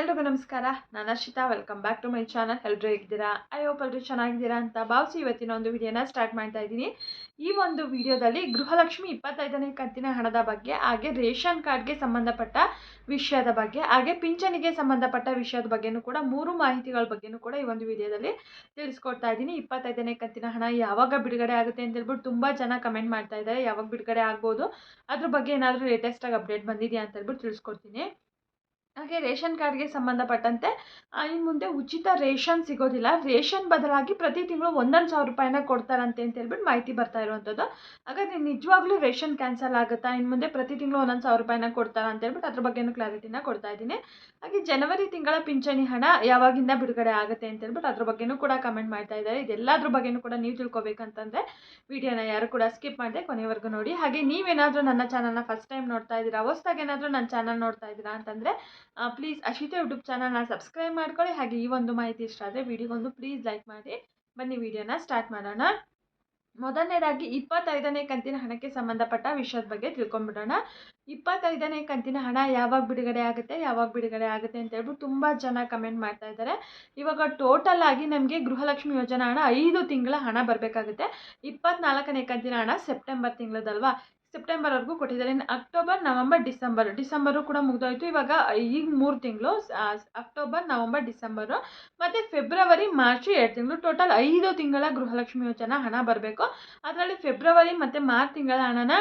ಎಲ್ರಿಗೂ ನಮಸ್ಕಾರ. ನಾನು Arshita welcome back to my channel ಎಲ್ಲರೂ ಹೇಗಿದ್ದೀರಾ? ಐ ಹೋಪ್ ಎಲ್ಲರೂ ಚೆನ್ನಾಗಿದ್ದೀರಾ ಅಂತ ಭಾವಿಸಿ ಇವತ್ತಿನ ಒಂದು ವಿಡಿಯೋನ ಸ್ಟಾರ್ಟ್ ಮಾಡ್ತಾ ಇದ್ದೀನಿ. ಈ ಒಂದು ವಿಡಿಯೋದಲ್ಲಿ ಗೃಹಲಕ್ಷ್ಮಿ ಇಪ್ಪತ್ತೈದನೇ ಕಂತಿನ ಹಣದ ಬಗ್ಗೆ, ಹಾಗೆ ರೇಷನ್ ಕಾರ್ಡ್ಗೆ ಸಂಬಂಧಪಟ್ಟ ವಿಷಯದ ಬಗ್ಗೆ, ಹಾಗೆ ಪಿಂಚಣಿಗೆ ಸಂಬಂಧಪಟ್ಟ ವಿಷಯದ ಬಗ್ಗೆನೂ ಕೂಡ ಮೂರು ಮಾಹಿತಿಗಳ ಬಗ್ಗೆನೂ ಕೂಡ ಈ ಒಂದು ವಿಡಿಯೋದಲ್ಲಿ ತಿಳಿಸ್ಕೊಡ್ತಾ ಇದ್ದೀನಿ. ಇಪ್ಪತ್ತೈದನೇ ಕಂತಿನ ಹಣ ಯಾವಾಗ ಬಿಡುಗಡೆ ಆಗುತ್ತೆ ಅಂತ ಹೇಳ್ಬಿಟ್ಟು ತುಂಬ ಜನ ಕಮೆಂಟ್ ಮಾಡ್ತಾ ಇದ್ದಾರೆ. ಯಾವಾಗ ಬಿಡುಗಡೆ ಆಗ್ಬೋದು? ಅದ್ರ ಬಗ್ಗೆ ಏನಾದರೂ ಲೇಟೆಸ್ಟಾಗಿ ಅಪ್ಡೇಟ್ ಬಂದಿದೆಯಾ ಅಂತ ಹೇಳ್ಬಿಟ್ಟು ತಿಳಿಸ್ಕೊಡ್ತೀನಿ. ಹಾಗೆ ರೇಷನ್ ಕಾರ್ಡ್ಗೆ ಸಂಬಂಧಪಟ್ಟಂತೆ ಇನ್ನು ಮುಂದೆ ಉಚಿತ ರೇಷನ್ ಸಿಗೋದಿಲ್ಲ. ರೇಷನ್ ಬದಲಾಗಿ ಪ್ರತಿ ತಿಂಗಳು ಒಂದೊಂದು ಸಾವಿರ ರೂಪಾಯಿನ ಕೊಡ್ತಾರಂತೆ ಅಂತ ಹೇಳ್ಬಿಟ್ಟು ಮಾಹಿತಿ ಬರ್ತಾ ಇರುವಂಥದ್ದು. ಹಾಗಾದ್ರೆ ನಿಜವಾಗ್ಲೂ ರೇಷನ್ ಕ್ಯಾನ್ಸಲ್ ಆಗುತ್ತಾ? ಇನ್ನು ಮುಂದೆ ಪ್ರತಿ ತಿಂಗಳು ಒಂದೊಂದು ಸಾವಿರ ರೂಪಾಯಿನ ಕೊಡ್ತಾರ ಅಂತ ಹೇಳ್ಬಿಟ್ಟು ಅದ್ರ ಬಗ್ಗೆನೂ ಕ್ಲಾರಿಟಿನ ಕೊಡ್ತಾ ಇದ್ದೀನಿ. ಹಾಗೆ ಜನವರಿ ತಿಂಗಳ ಪಿಂಚಣಿ ಹಣ ಯಾವಾಗಿಂದ ಬಿಡುಗಡೆ ಆಗುತ್ತೆ ಅಂತ ಹೇಳ್ಬಿಟ್ಟು ಅದ್ರ ಬಗ್ಗೆನೂ ಕೂಡ ಕಮೆಂಟ್ ಮಾಡ್ತಾ ಇದ್ದಾರೆ. ಇದೆಲ್ಲದ್ರ ಬಗ್ಗೆನೂ ಕೂಡ ನೀವು ತಿಳ್ಕೊಬೇಕಂತಂದರೆ ವಿಡಿಯೋನ ಯಾರು ಕೂಡ ಸ್ಕಿಪ್ ಮಾಡಿದೆ ಕೊನೆವರೆಗೂ ನೋಡಿ. ಹಾಗೆ ನೀವೇನಾದರೂ ನನ್ನ ಚಾನಲ್ನ ಫಸ್ಟ್ ಟೈಮ್ ನೋಡ್ತಾ ಇದ್ದೀರಾ, ಹೊಸ್ದಾಗಿ ಏನಾದರೂ ನನ್ನ ಚಾನಲ್ ನೋಡ್ತಾ ಇದ್ದೀರಾ ಅಂತಂದರೆ ಪ್ಲೀಸ್ ಅಶಿತಾ ಯೂಟ್ಯೂಬ್ ಚಾನಲ್ನ ಸಬ್ಸ್ಕ್ರೈಬ್ ಮಾಡ್ಕೊಳ್ಳಿ. ಹಾಗೆ ಈ ಒಂದು ಮಾಹಿತಿ ಇಷ್ಟ ಆದರೆ ವಿಡಿಯೋಗೊಂದು ಪ್ಲೀಸ್ ಲೈಕ್ ಮಾಡಿ. ಬನ್ನಿ ವಿಡಿಯೋನ ಸ್ಟಾರ್ಟ್ ಮಾಡೋಣ. ಮೊದಲನೇದಾಗಿ ಇಪ್ಪತ್ತೈದನೇ ಕಂತಿನ ಹಣಕ್ಕೆ ಸಂಬಂಧಪಟ್ಟ ವಿಷಯದ ಬಗ್ಗೆ ತಿಳ್ಕೊಂಬಿಡೋಣ ಇಪ್ಪತ್ತೈದನೇ ಕಂತಿನ ಹಣ ಯಾವಾಗ ಬಿಡುಗಡೆ ಆಗುತ್ತೆ, ಯಾವಾಗ ಬಿಡುಗಡೆ ಆಗುತ್ತೆ ಅಂತ ಹೇಳ್ಬಿಟ್ಟು ತುಂಬ ಜನ ಕಮೆಂಟ್ ಮಾಡ್ತಾ ಇದ್ದಾರೆ. ಇವಾಗ ಟೋಟಲ್ ಆಗಿ ನಮಗೆ ಗೃಹಲಕ್ಷ್ಮಿ ಯೋಜನಾ ಹಣ ಐದು ತಿಂಗಳ ಹಣ ಬರಬೇಕಾಗುತ್ತೆ. ಇಪ್ಪತ್ನಾಲ್ಕನೇ ಕಂತಿನ ಹಣ ಸೆಪ್ಟೆಂಬರ್ ತಿಂಗಳದಲ್ವಾ? ಸೆಪ್ಟೆಂಬರ್ವರೆಗೂ ಕೊಟ್ಟಿದ್ದಾರೆ. ಇನ್ನು ಅಕ್ಟೋಬರ್ ನವಂಬರ್ ಡಿಸೆಂಬರ್ ಡಿಸೆಂಬರು ಕೂಡ ಮುಗಿದೋಯ್ತು. ಇವಾಗ, ಈಗ ಮೂರು ತಿಂಗಳು ಅಕ್ಟೋಬರ್ ನವಂಬರ್ ಡಿಸೆಂಬರು ಮತ್ತು ಫೆಬ್ರವರಿ ಮಾರ್ಚ್ ಎರಡು ತಿಂಗಳು. ಟೋಟಲ್ ಐದು ತಿಂಗಳ ಗೃಹಲಕ್ಷ್ಮಿ ಯೋಜನಾ ಹಣ ಬರಬೇಕು. ಅದರಲ್ಲಿ ಫೆಬ್ರವರಿ ಮತ್ತು ಮಾರ್ಚ್ ತಿಂಗಳ ಹಣನ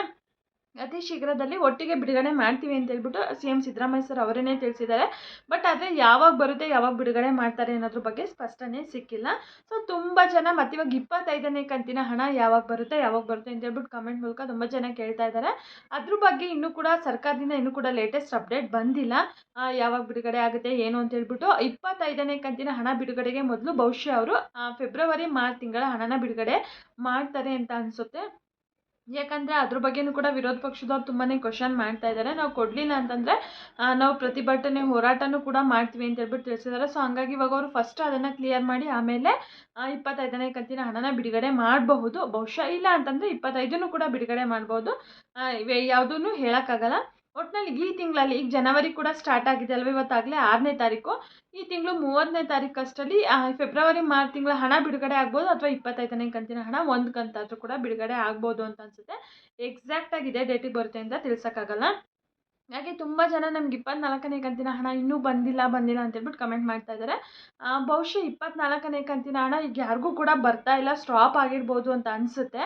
ಅತಿ ಶೀಘ್ರದಲ್ಲಿ ಒಟ್ಟಿಗೆ ಬಿಡುಗಡೆ ಮಾಡ್ತೀವಿ ಅಂತ ಹೇಳ್ಬಿಟ್ಟು ಸಿ ಎಂ ಸಿದ್ದರಾಮಯ್ಯ ಸರ್ ಅವರೇ ತಿಳಿಸಿದ್ದಾರೆ. ಬಟ್ ಆದರೆ ಯಾವಾಗ ಬರುತ್ತೆ, ಯಾವಾಗ ಬಿಡುಗಡೆ ಮಾಡ್ತಾರೆ ಅನ್ನೋದ್ರ ಬಗ್ಗೆ ಸ್ಪಷ್ಟನೆ ಸಿಕ್ಕಿಲ್ಲ. ಸೊ ತುಂಬ ಜನ ಮತ್ತಿವಾಗ ಇಪ್ಪತ್ತೈದನೇ ಕಂತಿನ ಹಣ ಯಾವಾಗ ಬರುತ್ತೆ ಯಾವಾಗ ಬರುತ್ತೆ ಅಂತ ಹೇಳ್ಬಿಟ್ಟು ಕಮೆಂಟ್ ಮೂಲಕ ತುಂಬ ಜನ ಕೇಳ್ತಾ ಇದ್ದಾರೆ. ಅದ್ರ ಬಗ್ಗೆ ಇನ್ನೂ ಕೂಡ ಸರ್ಕಾರದಿಂದ ಇನ್ನೂ ಕೂಡ ಲೇಟೆಸ್ಟ್ ಅಪ್ಡೇಟ್ ಬಂದಿಲ್ಲ. ಯಾವಾಗ ಬಿಡುಗಡೆ ಆಗುತ್ತೆ, ಏನು ಅಂತ ಹೇಳ್ಬಿಟ್ಟು ಇಪ್ಪತ್ತೈದನೇ ಕಂತಿನ ಹಣ ಬಿಡುಗಡೆಗೆ ಮೊದಲು ಬಹುಶಃ ಅವರು ಫೆಬ್ರವರಿ ಮಾರ್ಚ್ ತಿಂಗಳ ಹಣನ ಬಿಡುಗಡೆ ಮಾಡ್ತಾರೆ ಅಂತ ಅನಿಸುತ್ತೆ. ಯಾಕಂದರೆ ಅದ್ರ ಬಗ್ಗೆನೂ ಕೂಡ ವಿರೋಧ ಪಕ್ಷದವ್ರು ತುಂಬಾ ಕ್ವಶನ್ ಮಾಡ್ತಾ ಇದ್ದಾರೆ ನಾವು ಕೊಡಲಿಲ್ಲ ಅಂತಂದರೆ ನಾವು ಪ್ರತಿಭಟನೆ ಹೋರಾಟನೂ ಕೂಡ ಮಾಡ್ತೀವಿ ಅಂತ ಹೇಳ್ಬಿಟ್ಟು ತಿಳಿಸಿದ್ದಾರೆ. ಸೊ ಹಂಗಾಗಿ ಇವಾಗ ಅವರು ಫಸ್ಟ್ ಅದನ್ನು ಕ್ಲಿಯರ್ ಮಾಡಿ, ಆಮೇಲೆ ಇಪ್ಪತ್ತೈದನೇ ಕಂತಿನ ಹಣನ ಬಿಡುಗಡೆ ಮಾಡಬಹುದು. ಬಹುಶಃ ಇಲ್ಲ ಅಂತಂದರೆ ಇಪ್ಪತ್ತೈದನ್ನು ಕೂಡ ಬಿಡುಗಡೆ ಮಾಡ್ಬೋದು ಯಾವುದೂ ಹೇಳೋಕ್ಕಾಗಲ್ಲ. ಒಟ್ಟಿನಲ್ಲಿ ಈ ತಿಂಗಳಲ್ಲಿ, ಈಗ ಜನವರಿ ಕೂಡ ಸ್ಟಾರ್ಟ್ ಆಗಿದೆ ಅಲ್ವ? ಇವತ್ತಾಗಲೇ ಆರನೇ ತಾರೀಕು. ಈ ತಿಂಗಳು ಮೂವತ್ತನೇ ತಾರೀಕು ಅಷ್ಟರಲ್ಲಿ ಫೆಬ್ರವರಿ ಮಾರ್ಚ್ ತಿಂಗಳ ಹಣ ಬಿಡುಗಡೆ ಆಗ್ಬೋದು ಅಥವಾ ಇಪ್ಪತ್ತೈದನೇ ಕಂತಿನ ಹಣ ಒಂದು ಕಂತಾದರೂ ಕೂಡ ಬಿಡುಗಡೆ ಆಗ್ಬೋದು ಅಂತ ಅನಿಸುತ್ತೆ. ಎಕ್ಸಾಕ್ಟಾಗಿ ಇದೇ ಡೇಟಿಗೆ ಬರುತ್ತೆ ಅಂತ ತಿಳ್ಸೋಕ್ಕಾಗಲ್ಲ. ಹಾಗೆ ತುಂಬ ಜನ ನಮ್ಗೆ ಇಪ್ಪತ್ನಾಲ್ಕನೇ ಕಂತಿನ ಹಣ ಇನ್ನೂ ಬಂದಿಲ್ಲ ಬಂದಿಲ್ಲ ಅಂತೇಳ್ಬಿಟ್ಟು ಕಮೆಂಟ್ ಮಾಡ್ತಾ ಇದ್ದಾರೆ ಬಹುಶಃ ಇಪ್ಪತ್ನಾಲ್ಕನೇ ಕಂತಿನ ಹಣ ಈಗ ಯಾರಿಗೂ ಕೂಡ ಬರ್ತಾ ಇಲ್ಲ ಸ್ಟಾಪ್ ಆಗಿರ್ಬೋದು ಅಂತ ಅನಿಸುತ್ತೆ.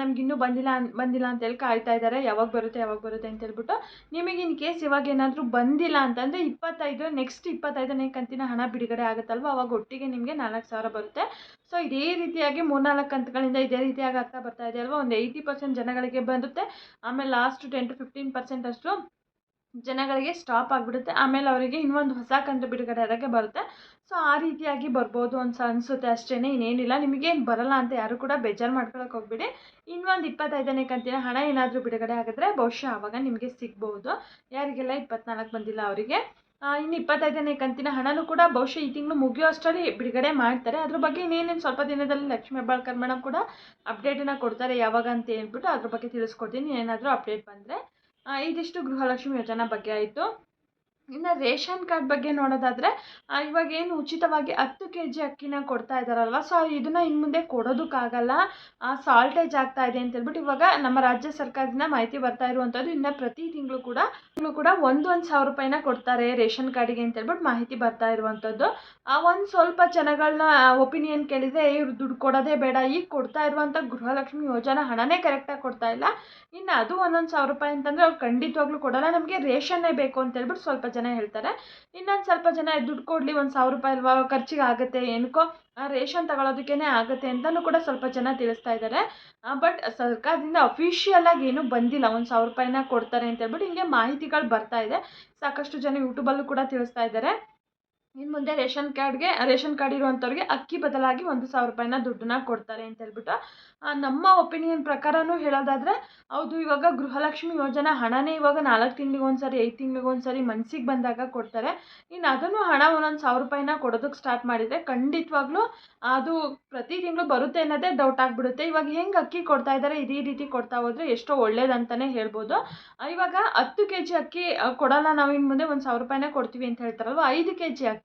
ನಮ್ಗೆ ಇನ್ನೂ ಬಂದಿಲ್ಲ ಬಂದಿಲ್ಲ ಅಂತೇಳಿ ಕಾಯ್ತಾ ಇದ್ದಾರೆ ಯಾವಾಗ ಬರುತ್ತೆ ಯಾವಾಗ ಬರುತ್ತೆ ಅಂತ ಹೇಳ್ಬಿಟ್ಟು. ನಿಮಗೆ ಇನ್ ಕೇಸ್ ಇವಾಗ ಏನಾದರೂ ಬಂದಿಲ್ಲ ಅಂತಂದರೆ ಇಪ್ಪತ್ತೈದು ನೆಕ್ಸ್ಟ್ ಇಪ್ಪತ್ತೈದನೇ ಕಂತಿನ ಹಣ ಬಿಡುಗಡೆ ಆಗುತ್ತಲ್ವ? ಅವಾಗ ಒಟ್ಟಿಗೆ ನಿಮಗೆ ನಾಲ್ಕು ಸಾವಿರ ಬರುತ್ತೆ. ಸೊ ಇದೇ ರೀತಿಯಾಗಿ ಮೂರ್ನಾಲ್ಕು ಕಂತುಗಳಿಂದ ಇದೇ ರೀತಿಯಾಗಿ ಆಗ್ತಾ ಬರ್ತಾ ಇದೆ ಅಲ್ವಾ? ಒಂದು ಏಯ್ಟಿ ಪರ್ಸೆಂಟ್ ಜನಗಳಿಗೆ ಬರುತ್ತೆ. ಆಮೇಲೆ last ten to fifteen percent ಅಷ್ಟು ಜನಗಳಿಗೆ ಸ್ಟಾಪ್ ಆಗಿಬಿಡುತ್ತೆ. ಆಮೇಲೆ ಅವರಿಗೆ ಇನ್ನೊಂದು ಹೊಸ ಕಂತು ಬಿಡುಗಡೆ ಆಗೋಕ್ಕೆ ಬರುತ್ತೆ. ಸೊ ಆ ರೀತಿಯಾಗಿ ಬರ್ಬೋದು ಅಂತ ಅನಿಸುತ್ತೆ ಅಷ್ಟೇ ಇನ್ನೇನಿಲ್ಲ. ನಿಮಗೇನು ಬರಲ್ಲ ಅಂತ ಯಾರು ಕೂಡ ಬೇಜಾರು ಮಾಡ್ಕೊಳಕ್ಕೆ ಹೋಗ್ಬಿಡಿ. ಇನ್ನೊಂದು ಇಪ್ಪತ್ತೈದನೇ ಕಂತಿನ ಹಣ ಏನಾದರೂ ಬಿಡುಗಡೆ ಆಗಿದ್ರೆ ಬಹುಶಃ ಆವಾಗ ನಿಮಗೆ ಸಿಗ್ಬೋದು. ಯಾರಿಗೆಲ್ಲ ಇಪ್ಪತ್ನಾಲ್ಕು ಬಂದಿಲ್ಲ ಅವರಿಗೆ. ಇನ್ನು ಇಪ್ಪತ್ತೈದನೇ ಕಂತಿನ ಹಣನೂ ಕೂಡ ಬಹುಶಃ ಈ ತಿಂಗಳು ಮುಗಿಯೋ ಅಷ್ಟರಲ್ಲಿ ಬಿಡುಗಡೆ ಮಾಡ್ತಾರೆ. ಅದ್ರ ಬಗ್ಗೆ ಇನ್ನೇನೇನು ಸ್ವಲ್ಪ ದಿನದಲ್ಲಿ ಲಕ್ಷ್ಮೀ ಹೆಬ್ಬಾಳ್ಕರ್ ಮೇಡಮ್ ಕೂಡ ಅಪ್ಡೇಟನ್ನು ಕೊಡ್ತಾರೆ ಯಾವಾಗ ಅಂತ ಹೇಳ್ಬಿಟ್ಟು ಅದ್ರ ಬಗ್ಗೆ ತಿಳಿಸ್ಕೊಡ್ತೀನಿ. ಏನಾದರೂ ಅಪ್ಡೇಟ್ ಬಂದರೆ. ಇದಿಷ್ಟು ಗೃಹಲಕ್ಷ್ಮಿ ಯೋಜನೆ ಬಗ್ಗೆ ಆಯಿತು. ಇನ್ನು ರೇಷನ್ ಕಾರ್ಡ್ ಬಗ್ಗೆ ನೋಡೋದಾದರೆ ಇವಾಗ ಏನು ಉಚಿತವಾಗಿ ಹತ್ತು ಕೆ ಜಿ ಅಕ್ಕಿನ ಕೊಡ್ತಾ ಇದ್ದಾರಲ್ವ? ಸೊ ಇದನ್ನು ಇನ್ನು ಮುಂದೆ ಕೊಡೋದಕ್ಕಾಗಲ್ಲ. ಸಾಲ್ಟೇಜ್ ಆಗ್ತಾ ಇದೆ ಅಂತ ಹೇಳ್ಬಿಟ್ಟು ಇವಾಗ ನಮ್ಮ ರಾಜ್ಯ ಸರ್ಕಾರದಿಂದ ಮಾಹಿತಿ ಬರ್ತಾ ಇರುವಂಥದ್ದು ಇನ್ನು ಪ್ರತಿ ತಿಂಗಳು ಕೂಡ ತಿಂಗಳು ಕೂಡ ಒಂದು ಒಂದು ಸಾವಿರ ರೂಪಾಯಿನ ಕೊಡ್ತಾರೆ ರೇಷನ್ ಕಾರ್ಡಿಗೆ ಅಂತ ಹೇಳ್ಬಿಟ್ಟು ಮಾಹಿತಿ ಬರ್ತಾ ಇರುವಂಥದ್ದು. ಆ, ಒಂದು ಸ್ವಲ್ಪ ಜನಗಳನ್ನ ಒಪಿನಿಯನ್ ಕೇಳಿದರೆ ಇವ್ರು ದುಡ್ಡು ಕೊಡೋದೇ ಬೇಡ, ಈಗ ಕೊಡ್ತಾ ಇರುವಂಥ ಗೃಹಲಕ್ಷ್ಮಿ ಯೋಜನಾ ಹಣನೇ ಕರೆಕ್ಟಾಗಿ ಕೊಡ್ತಾ ಇಲ್ಲ. ಇನ್ನು ಅದು ಒಂದೊಂದು ಸಾವಿರ ರೂಪಾಯಿ ಅಂತಂದರೆ ಅವ್ರು ಖಂಡಿತವಾಗ್ಲೂ ಕೊಡೋಲ್ಲ. ನಮಗೆ ರೇಷನ್ನೇ ಬೇಕು ಅಂತ ಹೇಳ್ಬಿಟ್ಟು ಸ್ವಲ್ಪ ಜನ ಹೇಳ್ತಾರೆ. ಇನ್ನೊಂದು ಸ್ವಲ್ಪ ಜನ ದುಡ್ಡು ಕೊಡಲಿ, ಒಂದು ಸಾವಿರ ರೂಪಾಯಿ ಅಲ್ವಾ, ಖರ್ಚಿಗೆ ಆಗುತ್ತೆ ಏನಕ್ಕೋ ರೇಷನ್ ತಗೊಳ್ಳೋದಕ್ಕೇ ಆಗುತ್ತೆ ಅಂತಲೂ ಕೂಡ ಸ್ವಲ್ಪ ಜನ ತಿಳಿಸ್ತಾ ಇದ್ದಾರೆ. ಬಟ್ ಸರ್ಕಾರದಿಂದ ಅಫಿಷಿಯಲಾಗಿ ಏನೂ ಬಂದಿಲ್ಲ, ಒಂದು ಸಾವಿರ ರೂಪಾಯಿನ ಕೊಡ್ತಾರೆ ಅಂತ ಹೇಳ್ಬಿಟ್ಟು ಹಿಂಗೆ ಮಾಹಿತಿಗಳು ಬರ್ತಾ ಇದೆ. ಸಾಕಷ್ಟು ಜನ ಯೂಟ್ಯೂಬಲ್ಲೂ ಕೂಡ ತಿಳಿಸ್ತಾ ಇದ್ದಾರೆ. ಇನ್ನು ಮುಂದೆ ರೇಷನ್ ಕಾರ್ಡ್ಗೆ, ರೇಷನ್ ಕಾರ್ಡ್ ಇರುವಂಥವ್ರಿಗೆ ಅಕ್ಕಿ ಬದಲಾಗಿ ಒಂದು ಸಾವಿರ ರೂಪಾಯಿನ ದುಡ್ಡನ್ನ ಕೊಡ್ತಾರೆ ಅಂತ ಹೇಳ್ಬಿಟ್ಟು ನಮ್ಮ ಒಪಿನಿಯನ್ ಪ್ರಕಾರನೂ ಹೇಳೋದಾದರೆ, ಹೌದು, ಇವಾಗ ಗೃಹಲಕ್ಷ್ಮಿ ಯೋಜನಾ ಹಣನೇ ಇವಾಗ ನಾಲ್ಕು ತಿಂಗಳಿಗೆ ಒಂದ್ಸರಿ, ಐದು ತಿಂಗಳಿಗೆ ಒಂದ್ಸರಿ ಮನ್ಸಿಗೆ ಬಂದಾಗ ಕೊಡ್ತಾರೆ. ಇನ್ನು ಅದನ್ನು ಹಣ ಒಂದೊಂದು ಸಾವಿರ ರೂಪಾಯಿನ ಕೊಡೋದಕ್ಕೆ ಸ್ಟಾರ್ಟ್ ಮಾಡಿದರೆ ಖಂಡಿತವಾಗ್ಲೂ ಅದು ಪ್ರತಿ ತಿಂಗಳು ಬರುತ್ತೆ ಅನ್ನೋದೇ ಡೌಟ್ ಆಗಿಬಿಡುತ್ತೆ. ಇವಾಗ ಹೆಂಗೆ ಅಕ್ಕಿ ಕೊಡ್ತಾ ಇದ್ದಾರೆ, ಇದೇ ರೀತಿ ಕೊಡ್ತಾ ಹೋದರೆ ಎಷ್ಟೋ ಒಳ್ಳೇದಂತಲೇ ಹೇಳ್ಬೋದು. ಇವಾಗ ಹತ್ತು ಕೆ ಜಿ ಅಕ್ಕಿ ಕೊಡೋಲ್ಲ, ನಾವು ಇನ್ನು ಮುಂದೆ ಒಂದು ಸಾವಿರ ರೂಪಾಯಿನ ಕೊಡ್ತೀವಿ ಅಂತ ಹೇಳ್ತಾರಲ್ವ, ಐದು ಕೆ ಜಿ ಅಕ್ಕಿ.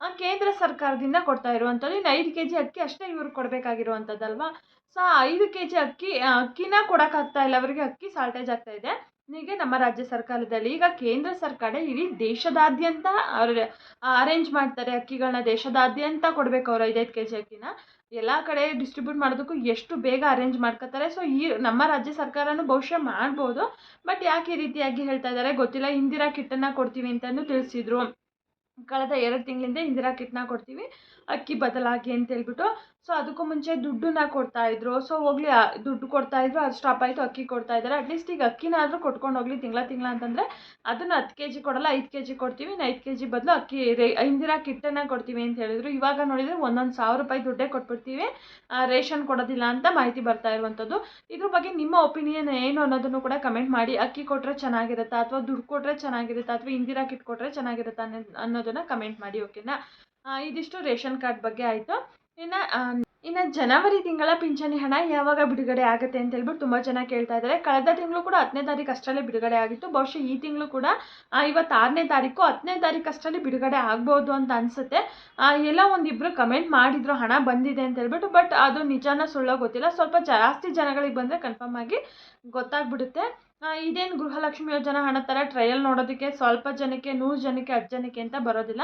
ಆ, ಕೇಂದ್ರ ಸರ್ಕಾರದಿಂದ ಕೊಡ್ತಾ ಇರುವಂಥದ್ದು. ಇನ್ನು ಐದು ಕೆ ಜಿ ಅಕ್ಕಿ ಅಷ್ಟೇ ಇವರು ಕೊಡಬೇಕಾಗಿರುವಂಥದ್ದಲ್ವಾ? ಸೊ ಐದು ಕೆ ಜಿ ಅಕ್ಕಿ ಅಕ್ಕಿನ ಕೊಡೋಕ್ಕಾಗ್ತಾ ಇಲ್ಲ. ಅವರಿಗೆ ಅಕ್ಕಿ ಸಾಲ್ಟೇಜ್ ಆಗ್ತಾ ಇದೆ. ಹೀಗೆ ನಮ್ಮ ರಾಜ್ಯ ಸರ್ಕಾರದಲ್ಲಿ ಈಗ ಕೇಂದ್ರ ಸರ್ಕಾರ ಇಡೀ ದೇಶದಾದ್ಯಂತ ಅವರು ಅರೇಂಜ್ ಮಾಡ್ತಾರೆ ಅಕ್ಕಿಗಳನ್ನ ದೇಶದಾದ್ಯಂತ ಕೊಡಬೇಕು ಅವ್ರು ಐದೈದು ಕೆ ಜಿ ಅಕ್ಕಿನ. ಎಲ್ಲ ಕಡೆ ಡಿಸ್ಟ್ರಿಬ್ಯೂಟ್ ಮಾಡೋದಕ್ಕೂ ಎಷ್ಟು ಬೇಗ ಅರೇಂಜ್ ಮಾಡ್ಕೋತಾರೆ. ಸೊ ಈ ನಮ್ಮ ರಾಜ್ಯ ಸರ್ಕಾರನೂ ಬಹುಶಃ ಮಾಡ್ಬೋದು. ಬಟ್ ಯಾಕೆ ಈ ರೀತಿಯಾಗಿ ಹೇಳ್ತಾ ಇದ್ದಾರೆ? ಗೊತ್ತಿಲ್ಲ. ಇಂದಿರಾ ಕಿಟ್ಟನ್ನು ಕೊಡ್ತೀವಿ ಅಂತಲೂ ತಿಳಿಸಿದ್ರು. ಕಳೆದ ಎರಡು ತಿಂಗಳಿಂದ ಇಂದಿರಾ ಕಿಟ್ನ ಕೊಡ್ತೀವಿ, ಅಕ್ಕಿ ಬದಲಾಗಿ ಅಂತ ಹೇಳ್ಬಿಟ್ಟು. ಸೊ ಅದಕ್ಕೂ ಮುಂಚೆ ದುಡ್ಡನ್ನ ಕೊಡ್ತಾ ಇದ್ರು. ಸೊ ಹೋಗ್ಲಿ ದುಡ್ಡು ಕೊಡ್ತಾ ಇದ್ರು, ಅದು ಸ್ಟಾಪ್ ಆಯಿತು, ಅಕ್ಕಿ ಕೊಡ್ತಾ ಇದ್ದಾರೆ. ಅಟ್ಲೀಸ್ಟ್ ಈಗ ಅಕ್ಕಿನಾದರೂ ಕೊಟ್ಕೊಂಡು ಹೋಗ್ಲಿ, ತಿಂಗಳ ತಿಂಗಳ ಅಂತಂದರೆ ಅದನ್ನು ಹತ್ತು ಕೆ ಜಿ ಕೊಡಲ್ಲ, ಐದು ಕೆ ಜಿ ಕೊಡ್ತೀವಿ ಐದು ಕೆ ಜಿ ಬದಲು ಅಕ್ಕಿ ರೇ, ಇಂದಿರಾ ಕಿಟ್ಟನ್ನು ಕೊಡ್ತೀವಿ ಅಂತ ಹೇಳಿದ್ರು. ಇವಾಗ ನೋಡಿದರೆ ಒಂದೊಂದು ಸಾವಿರ ರೂಪಾಯಿ ದುಡ್ಡೇ ಕೊಟ್ಬಿಡ್ತೀವಿ. ರೇಷನ್ ಕೊಡೋದಿಲ್ಲ ಅಂತ ಮಾಹಿತಿ ಬರ್ತಾ ಇರುವಂಥದ್ದು. ಇದ್ರ ಬಗ್ಗೆ ನಿಮ್ಮ ಒಪಿನಿಯನ್ ಏನು ಅನ್ನೋದನ್ನು ಕೂಡ ಕಮೆಂಟ್ ಮಾಡಿ. ಅಕ್ಕಿ ಕೊಟ್ಟರೆ ಚೆನ್ನಾಗಿರುತ್ತಾ ಅಥವಾ ದುಡ್ಡು ಕೊಟ್ಟರೆ ಚೆನ್ನಾಗಿರುತ್ತಾ ಅಥವಾ ಇಂದಿರಾ ಕಿಟ್ ಕೊಟ್ಟರೆ ಚೆನ್ನಾಗಿರುತ್ತಾ ಅನ್ನೋ ಅನ್ನೋದನ್ನು ಕಮೆಂಟ್ ಮಾಡಿ ಓಕೆನಾ ಇದಿಷ್ಟು ರೇಷನ್ ಕಾರ್ಡ್ ಬಗ್ಗೆ ಆಯಿತು? ಇನ್ನು ಇನ್ನು ಜನವರಿ ತಿಂಗಳ ಪಿಂಚಣಿ ಹಣ ಯಾವಾಗ ಬಿಡುಗಡೆ ಆಗುತ್ತೆ ಅಂತ ಹೇಳ್ಬಿಟ್ಟು ತುಂಬ ಜನ ಕೇಳ್ತಾ ಇದ್ದಾರೆ ಕಳೆದ ತಿಂಗಳು ಕೂಡ ಹತ್ತನೇ ತಾರೀಕು ಅಷ್ಟರಲ್ಲೇ ಬಿಡುಗಡೆ ಆಗಿತ್ತು. ಬಹುಶಃ ಈ ತಿಂಗಳು ಕೂಡ ಇವತ್ತು ಆರನೇ ತಾರೀಕು ಹತ್ತನೇ ತಾರೀಕು ಅಷ್ಟರಲ್ಲಿ ಬಿಡುಗಡೆ ಆಗ್ಬೋದು ಅಂತ ಅನಿಸುತ್ತೆ. ಎಲ್ಲ ಒಂದಿಬ್ಬರು ಕಮೆಂಟ್ ಮಾಡಿದ್ರು, ಹಣ ಬಂದಿದೆ ಅಂತ ಹೇಳ್ಬಿಟ್ಟು ಬಟ್ ಅದು ನಿಜಾನ ಸುಳ್ಳೋ ಗೊತ್ತಿಲ್ಲ. ಸ್ವಲ್ಪ ಜಾಸ್ತಿ ಜನಗಳಿಗೆ ಬಂದರೆ ಕನ್ಫರ್ಮ್ ಆಗಿ ಗೊತ್ತಾಗ್ಬಿಡುತ್ತೆ. ಇದೇನು ಗೃಹಲಕ್ಷ್ಮಿ ಯೋಜನಾ ಹಣ ಥರ ಟ್ರಯಲ್ ನೋಡೋದಕ್ಕೆ ಸ್ವಲ್ಪ ಜನಕ್ಕೆ, ನೂರು ಜನಕ್ಕೆ ಹತ್ತು ಜನಕ್ಕೆ ಅಂತ ಬರೋದಿಲ್ಲ.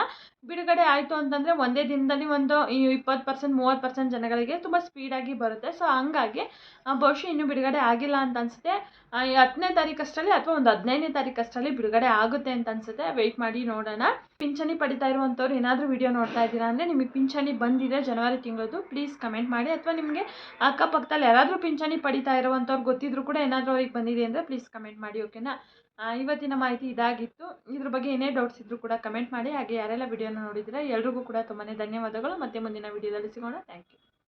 ಬಿಡುಗಡೆ ಆಯಿತು ಅಂತಂದರೆ ಒಂದೇ ದಿನದಲ್ಲಿ ಒಂದು ಇಪ್ಪತ್ತು ಪರ್ಸೆಂಟ್ ಮೂವತ್ತು ಪರ್ಸೆಂಟ್ ಜನಗಳಿಗೆ ತುಂಬ ಸ್ಪೀಡಾಗಿ ಬರುತ್ತೆ. ಸೊ ಹಂಗಾಗಿ ಬಹುಶಃ ಇನ್ನೂ ಬಿಡುಗಡೆ ಆಗಿಲ್ಲ ಅಂತ ಅನಿಸುತ್ತೆ. ಹತ್ತನೇ ತಾರೀಕು ಅಷ್ಟರಲ್ಲಿ ಅಥವಾ ಒಂದು ಹದಿನೈದನೇ ತಾರೀಕಷ್ಟರಲ್ಲಿ ಬಿಡುಗಡೆ ಆಗುತ್ತೆ ಅಂತ ಅನಿಸುತ್ತೆ. ವೆಯ್ಟ್ ಮಾಡಿ ನೋಡೋಣ. ಪಿಂಚಣಿ ಪಡಿತಾ ಇರುವಂಥವ್ರು ಏನಾದರೂ ವಿಡಿಯೋ ನೋಡ್ತಾ ಇದ್ದೀರಾ ಅಂದರೆ ನಿಮಗೆ ಪಿಂಚಣಿ ಬಂದಿದೆ ಜನವರಿ ತಿಂಗಳದು ಪ್ಲೀಸ್ ಕಮೆಂಟ್ ಮಾಡಿ. ಅಥವಾ ನಿಮಗೆ ಅಕ್ಕಪಕ್ಕದಲ್ಲಿ ಯಾರಾದರೂ ಪಿಂಚಣಿ ಪಡಿತಾ ಇರುವಂಥವ್ರು ಗೊತ್ತಿದ್ರು ಕೂಡ ಏನಾದರೂ ಅವ್ರಿಗೆ ಬಂದಿದೆ ಅಂದರೆ ಪ್ಲೀಸ್ ಕಮೆಂಟ್ ಮಾಡಿ ಓಕೆನಾ ಇವತ್ತಿನ ಮಾಹಿತಿ ಇದಾಗಿತ್ತು. ಇದ್ರ ಬಗ್ಗೆ ಏನೇ ಡೌಟ್ಸ್ ಇದ್ದರೂ ಕೂಡ ಕಮೆಂಟ್ ಮಾಡಿ, ಹಾಗೆ ಯಾರೆಲ್ಲ ವಿಡಿಯೋನ ನೋಡಿದ್ರೆ ಎಲ್ರಿಗೂ ಕೂಡ ತುಂಬಾ ಧನ್ಯವಾದಗಳು. ಮತ್ತೆ ಮುಂದಿನ ವಿಡಿಯೋದಲ್ಲಿ ಸಿಗೋಣ. Thank you